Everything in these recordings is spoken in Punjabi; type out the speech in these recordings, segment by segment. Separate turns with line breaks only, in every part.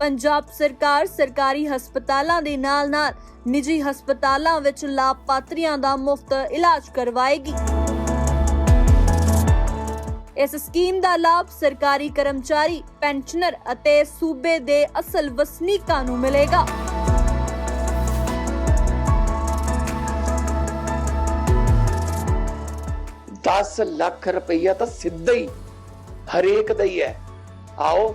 ਪੰਜਾਬ ਸਰਕਾਰ ਸਰਕਾਰੀ ਹਸਪਤਾਲਾਂ ਦੇ ਨਾਲ-ਨਾਲ ਨਿੱਜੀ ਹਸਪਤਾਲਾਂ ਵਿੱਚ ਲਾਭਪਾਤਰੀਆਂ ਦਾ ਮੁਫਤ ਇਲਾਜ ਕਰਵਾਏਗੀ। ਇਸ ਸਕੀਮ ਦਾ ਲਾਭ ਸਰਕਾਰੀ ਕਰਮਚਾਰੀ, ਪੈਨਸ਼ਨਰ ਅਤੇ ਸੂਬੇ ਦੇ ਅਸਲ ਵਸਨੀਕਾਂ ਨੂੰ ਮਿਲੇਗਾ।
ਦਸ ਲੱਖ ਰੁਪਈਆ ਤਾਂ ਸਿੱਧਾ ਹੀ ਹਰੇਕ ਦਾ ਹੀ ਹੈ। ਆਓ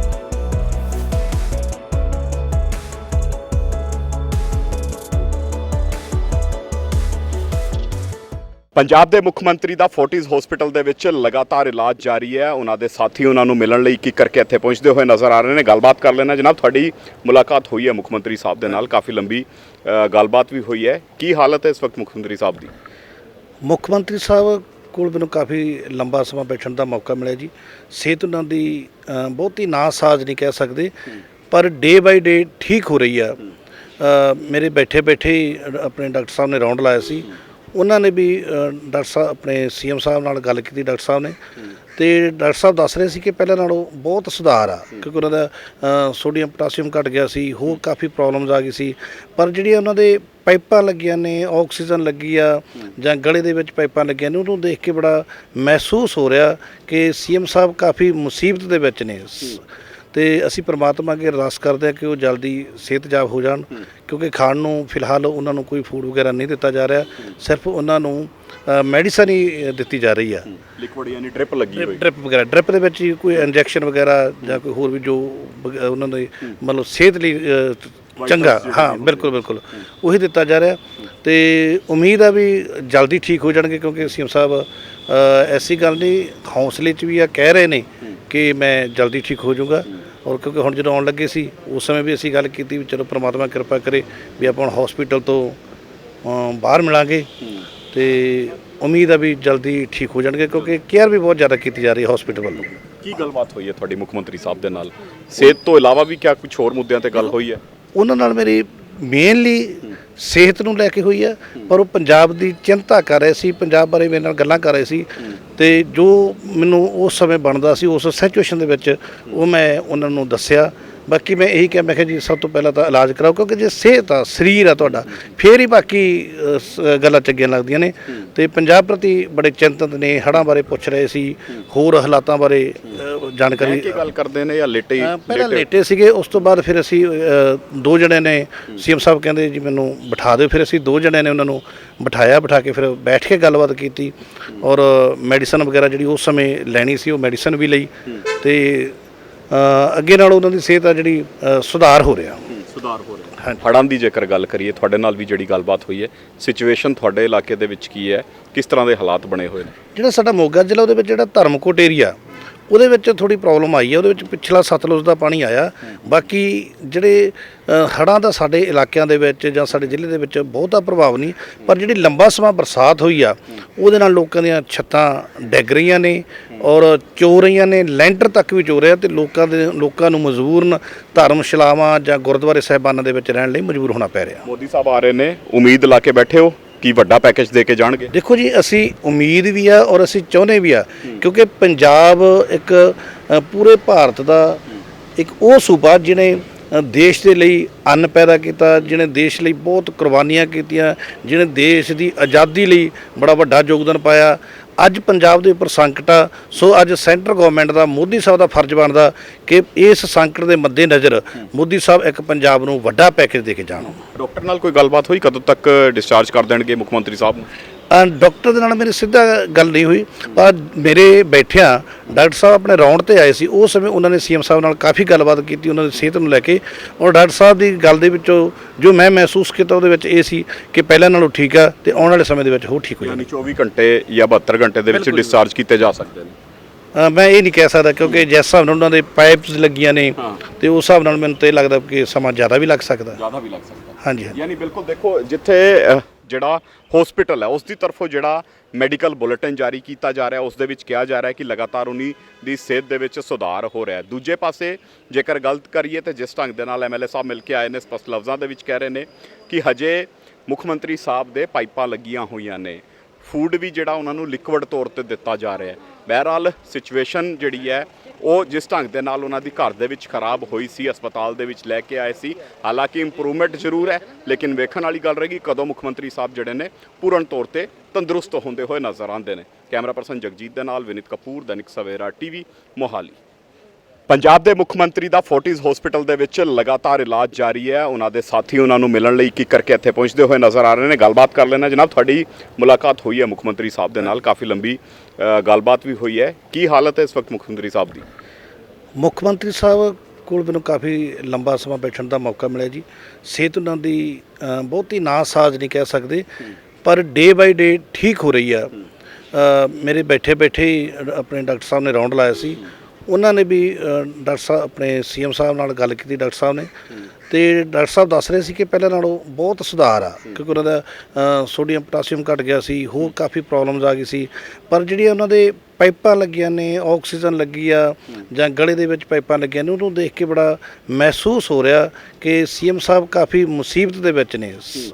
ਪੰਜਾਬ ਦੇ ਮੁੱਖ ਮੰਤਰੀ ਦਾ ਫੋਰਟਿਸ ਹਸਪੀਟਲ ਦੇ ਵਿੱਚ ਲਗਾਤਾਰ ਇਲਾਜ ਜਾਰੀ ਹੈ। ਉਹਨਾਂ ਦੇ ਸਾਥੀ ਉਹਨਾਂ ਨੂੰ ਮਿਲਣ ਲਈ ਇੱਕ ਇੱਕ ਕਰਕੇ ਇੱਥੇ ਪਹੁੰਚਦੇ ਹੋਏ ਨਜ਼ਰ ਆ ਰਹੇ ਨੇ? ਗੱਲਬਾਤ ਕਰ ਲੈਣਾ ਜਨਾਬ ਤੁਹਾਡੀ ਮੁਲਾਕਾਤ ਹੋਈ ਹੈ ਮੁੱਖ ਮੰਤਰੀ ਸਾਹਿਬ ਦੇ ਨਾਲ। ਕਾਫੀ ਲੰਬੀ ਗੱਲਬਾਤ ਵੀ ਹੋਈ ਹੈ। ਕੀ ਹਾਲਤ ਹੈ ਇਸ ਵਕਤ ਮੁੱਖ ਮੰਤਰੀ ਸਾਹਿਬ ਦੀ?
ਮੁੱਖ ਮੰਤਰੀ ਸਾਹਿਬ ਕੋਲ ਮੈਨੂੰ ਕਾਫੀ ਲੰਬਾ ਸਮਾਂ ਬੈਠਣ ਦਾ ਮੌਕਾ ਮਿਲਿਆ ਜੀ। ਸਿਹਤ ਉਹਨਾਂ ਦੀ ਅ, ਬਹੁਤੀ ਨਾਸਾਜ਼ ਨਹੀਂ ਕਹਿ ਸਕਦੇ ਪਰ ਡੇ ਬਾਈ ਡੇ ਠੀਕ ਹੋ ਰਹੀ ਆ ਮੇਰੇ ਬੈਠੇ ਬੈਠੇ ਹੀ ਆਪਣੇ ਡਾਕਟਰ ਸਾਹਿਬ ਨੇ ਰਾਉਂਡ ਲਾਇਆ ਸੀ। ਉਹਨਾਂ ਨੇ ਵੀ ਡਾਕਟਰ ਸਾਹਿਬ ਆਪਣੇ ਸੀਐਮ ਸਾਹਿਬ ਨਾਲ ਗੱਲ ਕੀਤੀ, ਡਾਕਟਰ ਸਾਹਿਬ ਨੇ। ਤੇ ਡਾਕਟਰ ਸਾਹਿਬ ਦੱਸ ਰਹੇ ਸੀ ਕਿ ਪਹਿਲਾਂ ਨਾਲੋਂ ਬਹੁਤ ਸੁਧਾਰ ਆ, ਕਿਉਂਕਿ ਉਹਨਾਂ ਦਾ ਸੋਡੀਅਮ ਪੋਟਾਸੀਅਮ ਘਟ ਗਿਆ ਸੀ, ਹੋਰ ਕਾਫੀ ਪ੍ਰੋਬਲਮਸ ਆ ਗਈ ਸੀ। ਪਰ ਜਿਹੜੀਆਂ ਉਹਨਾਂ ਦੇ ਪਾਈਪਾਂ ਲੱਗੀਆਂ ਨੇ, ਆਕਸੀਜਨ ਲੱਗੀ ਆ, ਜਾਂ ਗਲੇ ਦੇ ਵਿੱਚ ਪਾਈਪਾਂ ਲੱਗੀਆਂ ਨੇ, ਉਹਨੂੰ ਦੇਖ ਕੇ ਬੜਾ ਮਹਿਸੂਸ ਹੋ ਰਿਹਾ ਕਿ ਸੀਐਮ ਸਾਹਿਬ ਕਾਫੀ ਮੁਸੀਬਤ ਦੇ ਵਿੱਚ ਨੇ। ਸ- ਤੇ ਅਸੀਂ ਪ੍ਰਮਾਤਮਾ ਅੱਗੇ ਅਰਦਾਸ ਕਰਦੇ ਹਾਂ ਕਿ ਉਹ ਜਲਦੀ ਸਿਹਤਯਾਬ ਹੋ ਜਾਣ ਕਿਉਂਕਿ ਖਾਣ ਨੂੰ ਫਿਲਹਾਲ ਉਹਨਾਂ ਨੂੰ ਕੋਈ ਫੂਡ ਵਗੈਰਾ ਨਹੀਂ ਦਿੱਤਾ ਜਾ ਰਿਹਾ ਸਿਰਫ ਉਹਨਾਂ ਨੂੰ ਮੈਡੀਸਨ ਹੀ ਦਿੱਤੀ ਜਾ ਰਹੀ ਆ।
ਲਿਕਵਿਡ ਯਾਨੀ ਡ੍ਰਿਪ ਲੱਗੀ ਹੋਈ।
ਡ੍ਰਿਪ ਵਗੈਰਾ ਡ੍ਰਿਪ ਦੇ ਵਿੱਚ ਹੀ ਕੋਈ ਇੰਜੈਕਸ਼ਨ ਵਗੈਰਾ ਜਾਂ ਕੋਈ ਹੋਰ ਵੀ ਜੋ ਉਹਨਾਂ ਦੇ ਮਤਲਬ ਸਿਹਤ ਲਈ ਚੰਗਾ ਹਾਂ ਬਿਲਕੁਲ ਬਿਲਕੁਲ ਉਹੀ ਦਿੱਤਾ ਜਾ ਰਿਹਾ ਤੇ ਉਮੀਦ ਆ ਵੀ ਜਲਦੀ ਠੀਕ ਹੋ ਜਾਣਗੇ ਕਿਉਂਕਿ ਸੀਐਮ ਸਾਹਿਬ ਐਸੀ ਗੱਲ ਨਹੀਂ ਹੌਸਲੇ 'ਚ ਵੀ ਆ ਕਹਿ ਰਹੇ ਨੇ ਕਿ ਮੈਂ ਜਲਦੀ ਠੀਕ ਹੋ ਜਾਊਗਾ। ਔਰ ਕਿਉਂਕਿ ਹੁਣ ਜਦੋਂ ਆਉਣ ਲੱਗੇ ਸੀ ਉਸ ਸਮੇਂ ਵੀ ਅਸੀਂ ਗੱਲ ਕੀਤੀ ਵੀ ਚਲੋ ਪ੍ਰਮਾਤਮਾ ਕਿਰਪਾ ਕਰੇ ਵੀ ਆਪਾਂ ਹੁਣ ਹਸਪੀਟਲ ਤੋਂ ਬਾਹਰ ਮਿਲਾਂਗੇ। ਤੇ ਉਮੀਦ ਆ ਵੀ ਜਲਦੀ ਠੀਕ ਹੋ ਜਾਣਗੇ ਕਿਉਂਕਿ ਕੇਅਰ ਵੀ ਬਹੁਤ ਜ਼ਿਆਦਾ ਕੀਤੀ ਜਾ ਰਹੀ ਹੈ ਹਸਪੀਟਲ ਵੱਲੋਂ।
ਕੀ ਗੱਲਬਾਤ ਹੋਈ ਹੈ ਤੁਹਾਡੀ ਮੁੱਖ ਮੰਤਰੀ ਸਾਹਿਬ ਦੇ ਨਾਲ? ਸਿਹਤ ਤੋਂ ਇਲਾਵਾ ਵੀ ਕਿਆ ਕੁਝ ਹੋਰ ਮੁੱਦਿਆਂ ਤੇ ਗੱਲ ਹੋਈ ਹੈ?
ਉਹਨਾਂ ਨਾਲ ਮੇਰੀ ਮੇਨਲੀ ਸਿਹਤ ਨੂੰ ਲੈ ਕੇ ਹੋਈ ਹੈ ਪਰ ਉਹ ਪੰਜਾਬ ਦੀ ਚਿੰਤਾ ਕਰ ਰਹੇ ਸੀ, ਪੰਜਾਬ ਬਾਰੇ ਮੇਰੇ ਨਾਲ ਗੱਲਾਂ ਕਰ ਰਹੇ ਸੀ ਤੇ ਜੋ ਮੈਨੂੰ ਉਸ ਸਮੇਂ ਬਣਦਾ ਸੀ, ਉਸ ਸਿਚੁਏਸ਼ਨ ਦੇ ਵਿੱਚ ਉਹ ਮੈਂ ਉਹਨਾਂ ਨੂੰ ਦੱਸਿਆ ਬਾਕੀ ਮੈਂ ਇਹੀ ਕਿਹਾ ਮੈਂ ਕਿਹਾ ਜੀ ਸਭ ਤੋਂ ਪਹਿਲਾਂ ਤਾਂ ਇਲਾਜ ਕਰਾਓ ਕਿਉਂਕਿ ਜੇ ਸਿਹਤ ਆ ਸਰੀਰ ਆ ਤੁਹਾਡਾ ਫੇਰ ਹੀ ਬਾਕੀ ਅ, ਗੱਲਾਂ ਚੰਗੀਆਂ ਲੱਗਦੀਆਂ ਨੇ। ਤੇ ਪੰਜਾਬ ਪ੍ਰਤੀ ਬੜੇ ਚਿੰਤਤ ਨੇ ਹੜ੍ਹਾਂ ਬਾਰੇ ਪੁੱਛ ਰਹੇ ਸੀ ਹੋਰ ਹਾਲਾਤਾਂ ਬਾਰੇ ਅ, ਜਾਣਕਾਰੀ
ਕੀ ਗੱਲ ਕਰਦੇ ਨੇ ਜਾਂ ਲੇਟੇ ਹੀ
ਪਹਿਲਾਂ ਲੇਟੇ? ਸੀਗੇ ਉਸ ਤੋਂ ਬਾਅਦ ਫਿਰ ਅਸੀਂ ਦੋ ਜਣੇ ਨੇ ਸੀਐਮ ਸਾਹਿਬ ਕਹਿੰਦੇ ਜੀ ਮੈਨੂੰ ਬਿਠਾ ਦਿਓ ਫਿਰ ਅਸੀਂ ਦੋ ਜਣੇ ਨੇ ਉਹਨਾਂ ਨੂੰ ਬਿਠਾਇਆ ਬਿਠਾ ਕੇ ਫਿਰ ਬੈਠ ਕੇ ਗੱਲਬਾਤ ਕੀਤੀ। ਔਰ ਮੈਡੀਸਨ ਵਗੈਰਾ ਜਿਹੜੀ ਉਸ ਸਮੇਂ ਲੈਣੀ ਸੀ ਉਹ ਮੈਡੀਸਨ ਵੀ ਲਈ। ਤੇ ਅੱਗੇ ਨਾਲ ਉਹਨਾਂ ਦੀ ਸਿਹਤ ਆ ਜਿਹੜੀ ਸੁਧਾਰ ਹੋ ਰਿਹਾ।
ਸੁਧਾਰ ਹੋ ਰਿਹਾ। ਹੜ੍ਹਾਂ ਦੀ ਜੇਕਰ ਗੱਲ ਕਰੀਏ ਤੁਹਾਡੇ ਨਾਲ ਵੀ ਜਿਹੜੀ ਗੱਲਬਾਤ ਹੋਈ ਹੈ ਸਿਚੁਏਸ਼ਨ ਤੁਹਾਡੇ ਇਲਾਕੇ ਦੇ ਵਿੱਚ ਕੀ ਹੈ ਕਿਸ ਤਰ੍ਹਾਂ ਦੇ ਹਾਲਾਤ ਬਣੇ ਹੋਏ ਨੇ?
ਜਿਹੜਾ ਸਾਡਾ ਮੋਗਾ ਜ਼ਿਲ੍ਹਾ ਉਹਦੇ ਵਿੱਚ ਜਿਹੜਾ ਧਰਮਕੋਟ ਏਰੀਆ ਉਹਦੇ ਵਿੱਚ ਥੋੜੀ ਪ੍ਰੋਬਲਮ ਆਈ ਹੈ ਉਹਦੇ ਵਿੱਚ ਪਿਛਲਾ ਸਤਲੁਜ ਦਾ ਪਾਣੀ ਆਇਆ। ਬਾਕੀ ਜਿਹੜੇ ਅ, ਹੜ੍ਹਾਂ ਦਾ ਸਾਡੇ ਇਲਾਕਿਆਂ ਦੇ ਵਿੱਚ ਜਾਂ ਸਾਡੇ ਜ਼ਿਲ੍ਹੇ ਦੇ ਵਿੱਚ ਬਹੁਤਾ ਪ੍ਰਭਾਵ ਨਹੀਂ ਪਰ ਜਿਹੜੀ ਲੰਬਾ ਸਮਾਂ ਬਰਸਾਤ ਹੋਈ ਆ ਉਹਦੇ ਨਾਲ ਲੋਕਾਂ ਦੀਆਂ ਛੱਤਾਂ ਡਿੱਗ ਰਹੀਆਂ ਨੇ ਔਰ ਚੋ ਰਹੀਆਂ ਨੇ ਲੈਂਟਰ ਤੱਕ ਵੀ ਚੋ ਰਿਹਾ ਤੇ ਲੋਕਾਂ ਦੇ ਲੋਕਾਂ ਨੂੰ ਮਜਬੂਰਨ ਧਰਮਸ਼ਾਲਾਵਾਂ ਜਾਂ ਗੁਰਦੁਆਰੇ ਸਾਹਿਬਾਨਾਂ ਦੇ ਵਿੱਚ ਰਹਿਣ ਲਈ ਮਜਬੂਰ ਹੋਣਾ ਪੈ ਰਿਹਾ।
ਮੋਦੀ ਸਾਹਿਬ ਆ ਰਹੇ ਨੇ ਉਮੀਦ ਲਾ ਕੇ ਬੈਠੇ ਹੋ। ਕੀ ਵੱਡਾ ਪੈਕੇਜ ਦੇ ਕੇ ਜਾਣਗੇ?
ਦੇਖੋ ਜੀ, ਅਸੀਂ ਉਮੀਦ ਵੀ ਆ ਔਰ ਅਸੀਂ ਚਾਹੁੰਦੇ ਵੀ ਆ, ਕਿਉਂਕਿ ਪੰਜਾਬ ਇੱਕ ਪੂਰੇ ਭਾਰਤ ਦਾ ਇੱਕ ਉਹ ਸੂਬਾ ਜਿਹਨੇ ਦੇਸ਼ ਦੇ ਲਈ ਅੰਨ ਪੈਦਾ ਕੀਤਾ, ਜਿਹਨੇ ਦੇਸ਼ ਲਈ ਬਹੁਤ ਕੁਰਬਾਨੀਆਂ ਕੀਤੀਆਂ, ਜਿਹਨੇ ਦੇਸ਼ ਦੀ ਆਜ਼ਾਦੀ ਲਈ ਬੜਾ ਵੱਡਾ ਯੋਗਦਾਨ ਪਾਇਆ। ਅੱਜ ਪੰਜਾਬ ਦੇ ਉੱਪਰ ਸੰਕਟ ਆ। ਸੋ ਅੱਜ ਸੈਂਟਰ ਗਵਰਨਮੈਂਟ ਦਾ, ਮੋਦੀ ਸਾਹਿਬ ਦਾ ਫਰਜ਼ ਬਣਦਾ ਕਿ ਇਸ ਸੰਕਟ ਦੇ ਮੱਦੇਨਜ਼ਰ ਮੋਦੀ ਸਾਹਿਬ ਇੱਕ ਪੰਜਾਬ ਨੂੰ ਵੱਡਾ ਪੈਕੇਜ ਦੇ ਕੇ ਜਾਣ।
ਡਾਕਟਰ ਨਾਲ ਕੋਈ ਗੱਲਬਾਤ ਹੋਈ? ਕਦੋਂ ਤੱਕ ਡਿਸਚਾਰਜ ਕਰ ਦੇਣਗੇ ਮੁੱਖ ਮੰਤਰੀ ਸਾਹਿਬ ਨੂੰ?
ਡਾਕਟਰ ਦੇ ਨਾਲ ਮੇਰੀ ਸਿੱਧਾ ਗੱਲ ਨਹੀਂ ਹੋਈ। ਪਰ ਮੇਰੇ ਬੈਠਿਆਂ ਡਾਕਟਰ ਸਾਹਿਬ ਆਪਣੇ ਰੌਂਡ ਤੇ ਆਏ ਸੀ। ਉਸ ਸਮੇਂ ਉਹਨਾਂ ਨੇ ਸੀਐਮ ਸਾਹਿਬ ਨਾਲ ਕਾਫੀ ਗੱਲਬਾਤ ਕੀਤੀ ਉਹਨਾਂ ਦੀ ਸਿਹਤ ਨੂੰ ਲੈ ਕੇ। ਔਰ ਡਾਕਟਰ ਸਾਹਿਬ ਦੀ ਗੱਲ ਦੇ ਵਿੱਚੋਂ ਜੋ ਮੈਂ ਮਹਿਸੂਸ ਕੀਤਾ ਉਹਦੇ ਵਿੱਚ ਇਹ ਸੀ ਕਿ ਪਹਿਲਾਂ ਨਾਲੋਂ ਠੀਕ ਆ ਤੇ ਆਉਣ ਵਾਲੇ ਸਮੇਂ ਦੇ ਵਿੱਚ ਹੋਰ ਠੀਕ ਹੋ
ਯਾਨੀ
ਜਾਣਗੇ
24 ਘੰਟੇ ਜਾਂ 72 ਘੰਟੇ ਦੇ ਵਿੱਚ। ਡਿਸਚਾਰਜ ਕੀਤੇ ਜਾ ਸਕਦੇ ਨੇ।
ਮੈਂ ਇਹ ਨਹੀਂ ਕਹਿ ਸਕਦਾ ਕਿਉਂਕਿ ਜਿਸ ਹਿਸਾਬ ਨਾਲ ਉਹਨਾਂ ਦੇ ਪਾਈਪਸ ਲੱਗੀਆਂ ਨੇ। ਤੇ ਉਸ ਹਿਸਾਬ ਨਾਲ ਮੈਨੂੰ ਤਾਂ ਇਹ ਲੱਗਦਾ ਕਿ ਸਮਾਂ ਜ਼ਿਆਦਾ ਵੀ ਲੱਗ ਸਕਦਾ।
ਜ਼ਿਆਦਾ ਵੀ ਲੱਗ ਸਕਦਾ।
ਹਾਂਜੀ ਹਾਂਜੀ।
ਯਾਨੀ ਬਿਲਕੁਲ ਦੇਖੋ ਜਿੱਥੇ ਜਿਹੜਾ ਹਸਪੀਟਲ ਹੈ ਉਸ ਦੀ ਤਰਫੋਂ ਜਿਹੜਾ ਮੈਡੀਕਲ ਬੁਲੇਟਿਨ ਜਾਰੀ ਕੀਤਾ ਜਾ ਰਿਹਾ ਉਸ ਦੇ ਵਿੱਚ ਕਿਹਾ ਜਾ ਰਿਹਾ ਕਿ ਲਗਾਤਾਰ ਉਨੀ ਦੀ ਸਿਹਤ ਦੇ ਵਿੱਚ ਸੁਧਾਰ ਹੋ ਰਿਹਾ ਹੈ। ਦੂਜੇ ਪਾਸੇ, ਜੇਕਰ ਗਲਤ ਕਰੀਏ ਤੇ ਜਿਸ ਢੰਗ ਦੇ ਨਾਲ ਐਮਐਲਏ ਸਾਹਿਬ ਮਿਲ ਕੇ ਆਏ ਨੇ, ਸਪਸ਼ਟ ਲਫ਼ਜ਼ਾਂ ਦੇ ਵਿੱਚ ਕਹਿ ਰਹੇ ਨੇ ਕਿ ਹਜੇ ਮੁੱਖ ਮੰਤਰੀ ਸਾਹਿਬ ਦੇ ਪਾਈਪਾਂ ਲੱਗੀਆਂ ਹੋਈਆਂ ਨੇ। ਫੂਡ ਵੀ ਜਿਹੜਾ ਉਹਨਾਂ ਨੂੰ ਲਿਕਵਿਡ ਤੌਰ ਤੇ ਦਿੱਤਾ ਜਾ ਰਿਹਾ ਹੈ। ਬਹਰਹਾਲ ਸਿਚੁਏਸ਼ਨ ਜਿਹੜੀ ਹੈ, ਉਹ ਜਿਸ ਢੰਗ ਦੇ ਨਾਲ ਉਹਨਾਂ ਦੀ ਘਰ ਦੇ ਵਿੱਚ ਖਰਾਬ ਹੋਈ ਸੀ, ਹਸਪਤਾਲ ਦੇ ਵਿੱਚ ਲੈ ਕੇ ਆਏ ਸੀ, ਹਾਲਾਂਕਿ ਇੰਪਰੂਵਮੈਂਟ ਜ਼ਰੂਰ ਹੈ, ਲੇਕਿਨ ਵੇਖਣ ਵਾਲੀ ਗੱਲ ਰਹੇਗੀ ਕਦੋਂ ਮੁੱਖ ਮੰਤਰੀ ਸਾਹਿਬ ਜਿਹੜੇ ਨੇ, ਪੂਰਨ ਤੌਰ ਤੇ ਤੰਦਰੁਸਤ ਹੁੰਦੇ ਹੋਏ ਨਜ਼ਰ ਆਉਂਦੇ ਨੇ। ਕੈਮਰਾ ਪਰਸਨ ਜਗਜੀਤ ਦੇ ਨਾਲ ਵਿਨੀਤ ਕਪੂਰ, ਦੈਨਿਕ ਸਵੇਰਾ ਟੀਵੀ, ਮੋਹਾਲੀ। ਪੰਜਾਬ ਦੇ ਮੁੱਖ ਮੰਤਰੀ ਦਾ ਫੋਰਟਿਸ ਹਸਪੀਟਲ ਦੇ ਵਿੱਚ ਲਗਾਤਾਰ ਇਲਾਜ ਜਾਰੀ ਹੈ। ਉਹਨਾਂ ਦੇ ਸਾਥੀ ਉਹਨਾਂ ਨੂੰ ਮਿਲਣ ਲਈ ਕੀ ਕਰਕੇ ਇੱਥੇ ਪਹੁੰਚਦੇ ਹੋਏ ਨਜ਼ਰ ਆ ਰਹੇ ਨੇ? ਗੱਲਬਾਤ ਕਰ ਲੈਣਾ ਜਨਾਬ ਤੁਹਾਡੀ ਮੁਲਾਕਾਤ ਹੋਈ ਹੈ ਮੁੱਖ ਮੰਤਰੀ ਸਾਹਿਬ ਦੇ ਨਾਲ। ਕਾਫੀ ਲੰਬੀ ਗੱਲਬਾਤ ਵੀ ਹੋਈ ਹੈ। ਕੀ ਹਾਲਤ ਹੈ ਇਸ ਵਕਤ ਮੁੱਖ ਮੰਤਰੀ ਸਾਹਿਬ ਦੀ?
ਮੁੱਖ ਮੰਤਰੀ ਸਾਹਿਬ ਕੋਲ ਮੈਨੂੰ ਕਾਫੀ ਲੰਬਾ ਸਮਾਂ ਬੈਠਣ ਦਾ ਮੌਕਾ ਮਿਲਿਆ ਜੀ। ਸਿਹਤ ਉਹਨਾਂ ਦੀ ਅ, ਬਹੁਤੀ ਨਾਸਾਜ਼ ਨਹੀਂ ਕਹਿ ਸਕਦੇ ਪਰ ਡੇ ਬਾਈ ਡੇ ਠੀਕ ਹੋ ਰਹੀ ਆ ਮੇਰੇ ਬੈਠੇ ਬੈਠੇ ਹੀ ਆਪਣੇ ਡਾਕਟਰ ਸਾਹਿਬ ਨੇ ਰੌਂਡ ਲਾਇਆ ਸੀ। ਉਹਨਾਂ ਨੇ ਵੀ ਡਾਕਟਰ ਸਾਹਿਬ ਆਪਣੇ ਸੀਐਮ ਸਾਹਿਬ ਨਾਲ ਗੱਲ ਕੀਤੀ ਡਾਕਟਰ ਸਾਹਿਬ ਨੇ। ਤੇ ਡਾਕਟਰ ਸਾਹਿਬ ਦੱਸ ਰਹੇ ਸੀ ਕਿ ਪਹਿਲਾਂ ਨਾਲੋਂ ਬਹੁਤ ਸੁਧਾਰ ਆ, ਕਿਉਂਕਿ ਉਹਨਾਂ ਦਾ ਸੋਡੀਅਮ ਪੋਟਾਸੀਅਮ ਘਟ ਗਿਆ ਸੀ, ਹੋਰ ਕਾਫੀ ਪ੍ਰੋਬਲਮਸ ਆ ਗਈ ਸੀ। ਪਰ ਜਿਹੜੀਆਂ ਉਹਨਾਂ ਦੇ ਪਾਈਪਾਂ ਲੱਗੀਆਂ ਨੇ, ਆਕਸੀਜਨ ਲੱਗੀ ਆ, ਜਾਂ ਗਲੇ ਦੇ ਵਿੱਚ ਪਾਈਪਾਂ ਲੱਗੀਆਂ ਨੇ, ਉਹਨੂੰ ਦੇਖ ਕੇ ਬੜਾ ਮਹਿਸੂਸ ਹੋ ਰਿਹਾ ਕਿ ਸੀਐਮ ਸਾਹਿਬ ਕਾਫੀ ਮੁਸੀਬਤ ਦੇ ਵਿੱਚ ਨੇ। ਸ-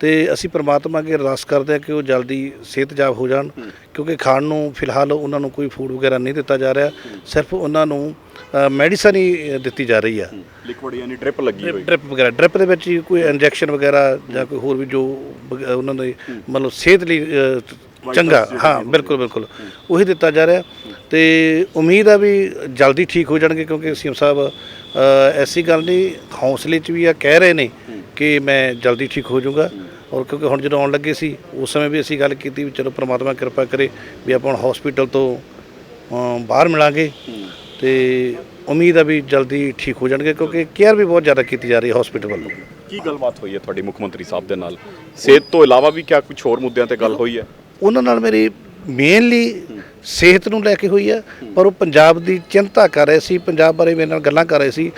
ਤੇ ਅਸੀਂ ਪ੍ਰਮਾਤਮਾ ਅੱਗੇ ਅਰਦਾਸ ਕਰਦੇ ਹਾਂ ਕਿ ਉਹ ਜਲਦੀ ਸਿਹਤਯਾਬ ਹੋ ਜਾਣ ਕਿਉਂਕਿ ਖਾਣ ਨੂੰ ਫਿਲਹਾਲ ਉਹਨਾਂ ਨੂੰ ਕੋਈ ਫੂਡ ਵਗੈਰਾ ਨਹੀਂ ਦਿੱਤਾ ਜਾ ਰਿਹਾ ਸਿਰਫ ਉਹਨਾਂ ਨੂੰ ਮੈਡੀਸਨ ਹੀ ਦਿੱਤੀ ਜਾ ਰਹੀ ਆ।
ਲਿਕਵਿਡ ਯਾਨੀ ਡ੍ਰਿਪ ਲੱਗੀ ਹੋਈ।
ਡ੍ਰਿਪ ਵਗੈਰਾ ਡ੍ਰਿਪ ਦੇ ਵਿੱਚ ਹੀ ਕੋਈ ਇੰਜੈਕਸ਼ਨ ਵਗੈਰਾ ਜਾਂ ਕੋਈ ਹੋਰ ਵੀ ਜੋ ਉਹਨਾਂ ਦੇ ਮਤਲਬ ਸਿਹਤ ਲਈ ਚੰਗਾ ਹਾਂ ਬਿਲਕੁਲ ਬਿਲਕੁਲ। ਉਹੀ ਦਿੱਤਾ ਜਾ ਰਿਹਾ। ਤੇ ਉਮੀਦ ਆ ਵੀ ਜਲਦੀ ਠੀਕ ਹੋ ਜਾਣਗੇ ਕਿਉਂਕਿ ਸੀਐਮ ਸਾਹਿਬ ਐਸੀ ਗੱਲ ਨਹੀਂ ਹੌਸਲੇ 'ਚ ਵੀ ਆ ਕਹਿ ਰਹੇ ਨੇ ਕਿ ਮੈਂ ਜਲਦੀ ਠੀਕ ਹੋ ਜਾਊਂਗਾ। ਔਰ ਕਿਉਂਕਿ ਹੁਣ ਜਦੋਂ ਆਉਣ ਲੱਗੇ ਸੀ ਉਸ ਸਮੇਂ ਵੀ ਅਸੀਂ ਗੱਲ ਕੀਤੀ ਵੀ ਚਲੋ ਪ੍ਰਮਾਤਮਾ ਕਿਰਪਾ ਕਰੇ ਵੀ ਆਪਾਂ ਹੁਣ ਹਸਪੀਟਲ ਤੋਂ ਬਾਹਰ ਮਿਲਾਂਗੇ। ਤੇ ਉਮੀਦ ਆ ਵੀ ਜਲਦੀ ਠੀਕ ਹੋ ਜਾਣਗੇ ਕਿਉਂਕਿ ਕੇਅਰ ਵੀ ਬਹੁਤ ਜ਼ਿਆਦਾ ਕੀਤੀ ਜਾ ਰਹੀ ਹੈ ਹਸਪੀਟਲ ਵੱਲੋਂ।
ਕੀ ਗੱਲਬਾਤ ਹੋਈ ਹੈ ਤੁਹਾਡੀ ਮੁੱਖ ਮੰਤਰੀ ਸਾਹਿਬ ਦੇ ਨਾਲ? ਸਿਹਤ ਤੋਂ ਇਲਾਵਾ ਵੀ ਕਿਆ ਕੁਝ ਹੋਰ ਮੁੱਦਿਆਂ ਤੇ ਗੱਲ ਹੋਈ ਹੈ?
ਉਹਨਾਂ ਨਾਲ ਮੇਰੀ ਮੇਨਲੀ ਸਿਹਤ ਨੂੰ ਲੈ ਕੇ ਹੋਈ ਹੈ ਪਰ ਉਹ ਪੰਜਾਬ ਦੀ ਚਿੰਤਾ ਕਰ ਰਹੇ ਸੀ, ਪੰਜਾਬ ਬਾਰੇ ਮੇਰੇ ਨਾਲ ਗੱਲਾਂ ਕਰ ਰਹੇ ਸੀ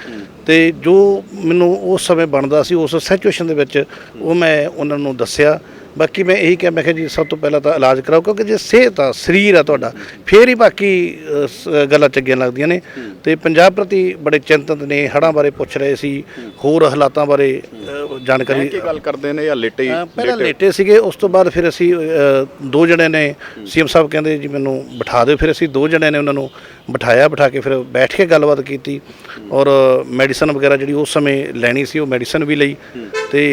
ਤੇ ਜੋ ਮੈਨੂੰ ਉਸ ਸਮੇਂ ਬਣਦਾ ਸੀ, ਉਸ ਸਿਚੁਏਸ਼ਨ ਦੇ ਵਿੱਚ ਉਹ ਮੈਂ ਉਹਨਾਂ ਨੂੰ ਦੱਸਿਆ ਬਾਕੀ ਮੈਂ ਇਹੀ ਕਿਹਾ ਮੈਂ ਕਿਹਾ ਜੀ ਸਭ ਤੋਂ ਪਹਿਲਾਂ ਤਾਂ ਇਲਾਜ ਕਰਾਓ ਕਿਉਂਕਿ ਜੇ ਸਿਹਤ ਆ ਸਰੀਰ ਆ ਤੁਹਾਡਾ ਫੇਰ ਹੀ ਬਾਕੀ ਗੱਲਾਂ ਚੰਗੀਆਂ ਲੱਗਦੀਆਂ ਨੇ। ਤੇ ਪੰਜਾਬ ਪ੍ਰਤੀ ਬੜੇ ਚਿੰਤਤ ਨੇ ਹੜ੍ਹਾਂ ਬਾਰੇ ਪੁੱਛ ਰਹੇ ਸੀ ਹੋਰ ਹਾਲਾਤਾਂ ਬਾਰੇ ਜਾਣਕਾਰੀ
ਕੀ ਗੱਲ ਕਰਦੇ ਨੇ ਜਾਂ ਲੇਟੇ
ਪਹਿਲਾਂ ਲੇਟੇ ਸੀਗੇ ਉਸ ਤੋਂ ਬਾਅਦ ਫਿਰ ਅਸੀਂ ਦੋ ਜਣੇ ਨੇ ਸੀਐਮ ਸਾਹਿਬ ਕਹਿੰਦੇ ਜੀ ਮੈਨੂੰ ਬਿਠਾ ਦਿਓ ਫਿਰ ਅਸੀਂ ਦੋ ਜਣੇ ਨੇ ਉਹਨਾਂ ਨੂੰ ਬਿਠਾਇਆ ਬਿਠਾ ਕੇ ਫਿਰ ਬੈਠ ਕੇ ਗੱਲਬਾਤ ਕੀਤੀ। ਔਰ ਮੈਡੀਸਨ ਵਗੈਰਾ ਜਿਹੜੀ ਉਸ ਸਮੇਂ ਲੈਣੀ ਸੀ ਉਹ ਮੈਡੀਸਨ ਵੀ ਲਈ। ਤੇ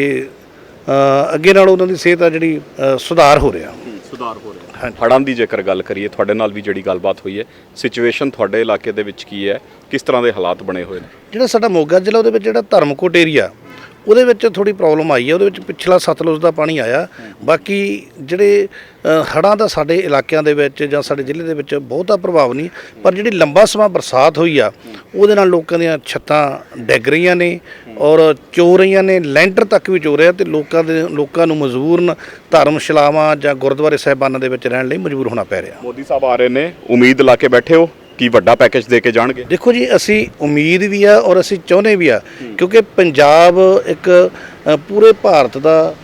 ਅੱਗੇ ਨਾਲ ਉਹਨਾਂ ਦੀ ਸਿਹਤ ਆ ਜਿਹੜੀ ਸੁਧਾਰ ਹੋ ਰਿਹਾ।
ਸੁਧਾਰ ਹੋ ਰਿਹਾ। ਹੜ੍ਹਾਂ ਦੀ ਜੇਕਰ ਗੱਲ ਕਰੀਏ ਤੁਹਾਡੇ ਨਾਲ ਵੀ ਜਿਹੜੀ ਗੱਲਬਾਤ ਹੋਈ ਹੈ ਸਿਚੁਏਸ਼ਨ ਤੁਹਾਡੇ ਇਲਾਕੇ ਦੇ ਵਿੱਚ ਕੀ ਹੈ ਕਿਸ ਤਰ੍ਹਾਂ ਦੇ ਹਾਲਾਤ ਬਣੇ ਹੋਏ ਨੇ?
ਜਿਹੜਾ ਸਾਡਾ ਮੋਗਾ ਜ਼ਿਲ੍ਹਾ ਉਹਦੇ ਵਿੱਚ ਜਿਹੜਾ ਧਰਮਕੋਟ ਏਰੀਆ ਉਹਦੇ ਵਿੱਚ ਥੋੜੀ ਪ੍ਰੋਬਲਮ ਆਈ ਹੈ ਉਹਦੇ ਵਿੱਚ ਪਿਛਲਾ ਸਤਲੁਜ ਦਾ ਪਾਣੀ ਆਇਆ। ਬਾਕੀ ਜਿਹੜੇ ਅ, ਹੜ੍ਹਾਂ ਦਾ ਸਾਡੇ ਇਲਾਕਿਆਂ ਦੇ ਵਿੱਚ ਜਾਂ ਸਾਡੇ ਜ਼ਿਲ੍ਹੇ ਦੇ ਵਿੱਚ ਬਹੁਤਾ ਪ੍ਰਭਾਵ ਨਹੀਂ ਪਰ ਜਿਹੜੀ ਲੰਬਾ ਸਮਾਂ ਬਰਸਾਤ ਹੋਈ ਆ ਉਹਦੇ ਨਾਲ ਲੋਕਾਂ ਦੀਆਂ ਛੱਤਾਂ ਡਿੱਗ ਰਹੀਆਂ ਨੇ ਔਰ ਚੋ ਰਹੀਆਂ ਨੇ ਲੈਂਟਰ ਤੱਕ ਵੀ ਚੋ ਰਿਹਾ ਤੇ ਲੋਕਾਂ ਦੇ ਲੋਕਾਂ ਨੂੰ ਮਜਬੂਰਨ ਧਰਮਸ਼ਾਲਾਵਾਂ ਜਾਂ ਗੁਰਦੁਆਰੇ ਸਾਹਿਬਾਨਾਂ ਦੇ ਵਿੱਚ ਰਹਿਣ ਲਈ ਮਜਬੂਰ ਹੋਣਾ ਪੈ ਰਿਹਾ।
ਮੋਦੀ ਸਾਹਿਬ ਆ ਰਹੇ ਨੇ ਉਮੀਦ ਲਾ ਕੇ ਬੈਠੇ ਹੋ। ਕੀ ਵੱਡਾ ਪੈਕੇਜ ਦੇ ਕੇ ਜਾਣਗੇ?
ਦੇਖੋ ਜੀ, ਅਸੀਂ ਉਮੀਦ ਵੀ ਆ ਔਰ ਅਸੀਂ ਚਾਹੁੰਦੇ ਵੀ ਆ, ਕਿਉਂਕਿ ਪੰਜਾਬ ਇੱਕ ਪੂਰੇ ਭਾਰਤ ਦਾ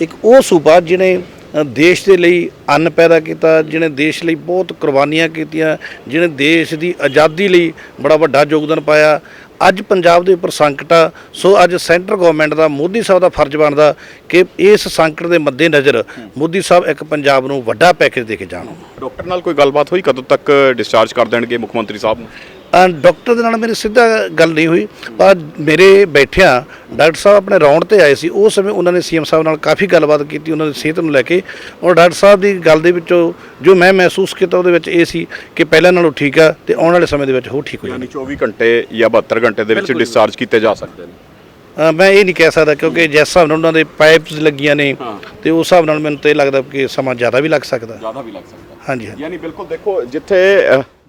ਇੱਕ ਉਹ ਸੂਬਾ ਜਿਹਨੇ ਦੇਸ਼ ਦੇ ਲਈ ਅੰਨ ਪੈਦਾ ਕੀਤਾ, ਜਿਹਨੇ ਦੇਸ਼ ਲਈ ਬਹੁਤ ਕੁਰਬਾਨੀਆਂ ਕੀਤੀਆਂ, ਜਿਹਨੇ ਦੇਸ਼ ਦੀ ਆਜ਼ਾਦੀ ਲਈ ਬੜਾ ਵੱਡਾ ਯੋਗਦਾਨ ਪਾਇਆ। ਅੱਜ ਪੰਜਾਬ ਦੇ ਉੱਪਰ ਸੰਕਟ ਆ। ਸੋ ਅੱਜ ਸੈਂਟਰ ਗਵਰਨਮੈਂਟ ਦਾ, ਮੋਦੀ ਸਾਹਿਬ ਦਾ ਫਰਜ਼ ਬਣਦਾ ਕਿ ਇਸ ਸੰਕਟ ਦੇ ਮੱਦੇਨਜ਼ਰ ਮੋਦੀ ਸਾਹਿਬ ਇੱਕ ਪੰਜਾਬ ਨੂੰ ਵੱਡਾ ਪੈਕੇਜ ਦੇ ਕੇ ਜਾਣ।
ਡਾਕਟਰ ਨਾਲ ਕੋਈ ਗੱਲਬਾਤ ਹੋਈ? ਕਦੋਂ ਤੱਕ ਡਿਸਚਾਰਜ ਕਰ ਦੇਣਗੇ ਮੁੱਖ ਮੰਤਰੀ ਸਾਹਿਬ ਨੂੰ?
ਡਾਕਟਰ ਦੇ ਨਾਲ ਮੇਰੀ ਸਿੱਧਾ ਗੱਲ ਨਹੀਂ ਹੋਈ। ਪਰ ਮੇਰੇ ਬੈਠਿਆਂ ਡਾਕਟਰ ਸਾਹਿਬ ਆਪਣੇ ਰੌਂਡ ਤੇ ਆਏ ਸੀ। ਉਸ ਸਮੇਂ ਉਹਨਾਂ ਨੇ ਸੀਐਮ ਸਾਹਿਬ ਨਾਲ ਕਾਫੀ ਗੱਲਬਾਤ ਕੀਤੀ ਉਹਨਾਂ ਦੀ ਸਿਹਤ ਨੂੰ ਲੈ ਕੇ। ਔਰ ਡਾਕਟਰ ਸਾਹਿਬ ਦੀ ਗੱਲ ਦੇ ਵਿੱਚੋਂ ਜੋ ਮੈਂ ਮਹਿਸੂਸ ਕੀਤਾ ਉਹਦੇ ਵਿੱਚ ਇਹ ਸੀ ਕਿ ਪਹਿਲਾਂ ਨਾਲੋਂ ਠੀਕ ਆ ਤੇ ਆਉਣ ਵਾਲੇ ਸਮੇਂ ਦੇ ਵਿੱਚ ਹੋਰ ਠੀਕ ਹੋ
ਯਾਨੀ
ਜਾਣਗੇ
24 ਘੰਟੇ ਜਾਂ 72 ਘੰਟੇ ਦੇ ਵਿੱਚ। ਡਿਸਚਾਰਜ ਕੀਤੇ ਜਾ ਸਕਦੇ ਨੇ।
ਮੈਂ ਇਹ ਨਹੀਂ ਕਹਿ ਸਕਦਾ ਕਿਉਂਕਿ ਜਿਸ ਹਿਸਾਬ ਨਾਲ ਉਹਨਾਂ ਦੇ ਪਾਈਪਸ ਲੱਗੀਆਂ ਨੇ। ਤੇ ਉਸ ਹਿਸਾਬ ਨਾਲ ਮੈਨੂੰ ਤਾਂ ਇਹ ਲੱਗਦਾ ਕਿ ਸਮਾਂ ਜ਼ਿਆਦਾ ਵੀ ਲੱਗ ਸਕਦਾ।
ਜ਼ਿਆਦਾ ਵੀ ਲੱਗ ਸਕਦਾ।
ਹਾਂਜੀ ਹਾਂਜੀ।
ਯਾਨੀ ਬਿਲਕੁਲ ਦੇਖੋ ਜਿੱਥੇ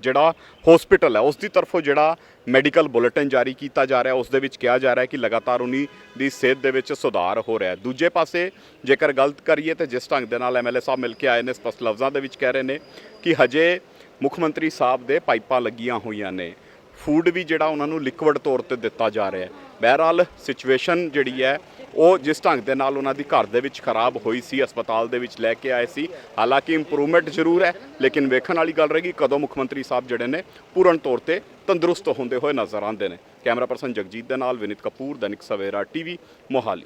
ਜਿਹੜਾ ਹਸਪੀਟਲ ਹੈ ਉਸ ਦੀ ਤਰਫੋਂ ਜਿਹੜਾ ਮੈਡੀਕਲ ਬੁਲੇਟਿਨ ਜਾਰੀ ਕੀਤਾ ਜਾ ਰਿਹਾ ਉਸ ਦੇ ਵਿੱਚ ਕਿਹਾ ਜਾ ਰਿਹਾ ਕਿ ਲਗਾਤਾਰ ਉਨੀ ਦੀ ਸਿਹਤ ਦੇ ਵਿੱਚ ਸੁਧਾਰ ਹੋ ਰਿਹਾ ਦੂਜੇ ਪਾਸੇ ਜੇਕਰ ਗਲਤ ਕਰੀਏ ਤੇ ਜਿਸ ਢੰਗ ਦੇ ਨਾਲ ਐਮਐਲਏ ਸਾਹਿਬ ਮਿਲ ਕੇ ਆਏ ਨੇ, ਸਪਸ਼ਟ ਲਫ਼ਜ਼ਾਂ ਦੇ ਵਿੱਚ ਕਹਿ ਰਹੇ ਨੇ ਕਿ ਹਜੇ ਮੁੱਖ ਮੰਤਰੀ ਸਾਹਿਬ ਦੇ ਪਾਈਪਾਂ ਲੱਗੀਆਂ ਹੋਈਆਂ ਨੇ। ਫੂਡ ਵੀ ਜਿਹੜਾ ਉਹਨਾਂ ਨੂੰ ਲਿਕਵਿਡ ਤੌਰ ਤੇ ਦਿੱਤਾ ਜਾ ਰਿਹਾ ਹੈ। ਬਹਰਹਾਲ ਸਿਚੁਏਸ਼ਨ ਜਿਹੜੀ ਹੈ ਉਹ ਜਿਸ ਢੰਗ ਦੇ ਨਾਲ ਉਹਨਾਂ ਦੀ ਘਰ ਦੇ ਵਿੱਚ ਖਰਾਬ ਹੋਈ ਸੀ, ਹਸਪਤਾਲ ਦੇ ਵਿੱਚ ਲੈ ਕੇ ਆਏ ਸੀ। ਹਾਲਾਂਕਿ ਇੰਪਰੂਵਮੈਂਟ ਜ਼ਰੂਰ ਹੈ, ਲੇਕਿਨ ਵੇਖਣ ਵਾਲੀ ਗੱਲ ਰਹੇਗੀ ਕਦੋਂ ਮੁੱਖ ਮੰਤਰੀ ਸਾਹਿਬ ਜਿਹੜੇ ਨੇ, ਪੂਰਨ ਤੌਰ ਤੇ ਤੰਦਰੁਸਤ ਹੁੰਦੇ ਹੋਏ ਨਜ਼ਰ ਆਉਂਦੇ ਨੇ। ਕੈਮਰਾ ਪਰਸਨ ਜਗਜੀਤ ਦੇ ਨਾਲ ਵਿਨੀਤ ਕਪੂਰ, ਦੈਨਿਕ ਸਵੇਰਾ ਟੀਵੀ, ਮੋਹਾਲੀ।